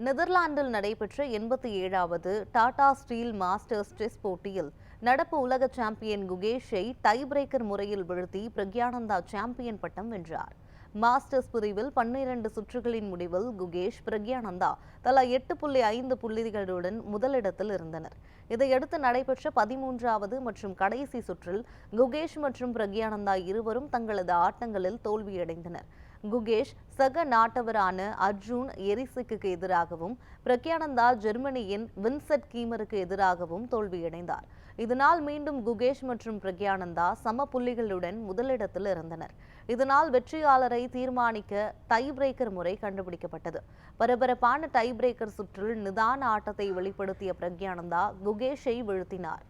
நெதர்லாந்தில் நடைபெற்ற எண்பத்தி ஏழாவது டாடா ஸ்டீல் மாஸ்டர்ஸ் செஸ் போட்டியில் நடப்பு உலக சாம்பியன் குகேஷை டை பிரேக்கர் முறையில் வீழ்த்தி பிரக்யானந்தா சாம்பியன் பட்டம் வென்றார். மாஸ்டர்ஸ் பிரிவில் பன்னிரண்டு சுற்றுகளின் முடிவில் குகேஷ் பிரக்யானந்தா தலா எட்டு புள்ளி ஐந்து புள்ளிகளுடன் முதலிடத்தில் இருந்தனர். இதையடுத்து நடைபெற்ற பதிமூன்றாவது மற்றும் கடைசி சுற்றில் குகேஷ் மற்றும் பிரக்யானந்தா இருவரும் தங்களது ஆட்டங்களில் தோல்வியடைந்தனர். குகேஷ் சக நாட்டவரான அர்ஜூன் எரிசிக்கு எதிராகவும் பிரக்யானந்தா ஜெர்மனியின் வின்செட் கீமருக்கு எதிராகவும் தோல்வியடைந்தார். இதனால் மீண்டும் குகேஷ் மற்றும் பிரக்யானந்தா சம புள்ளிகளுடன் முதலிடத்தில் இருந்தனர். இதனால் வெற்றியாளரை தீர்மானிக்க டை பிரேக்கர் முறை கண்டுபிடிக்கப்பட்டது. பரபரப்பான டை பிரேக்கர் சுற்றில் நிதான ஆட்டத்தை வெளிப்படுத்திய பிரக்யானந்தா குகேஷை வீழ்த்தினார்.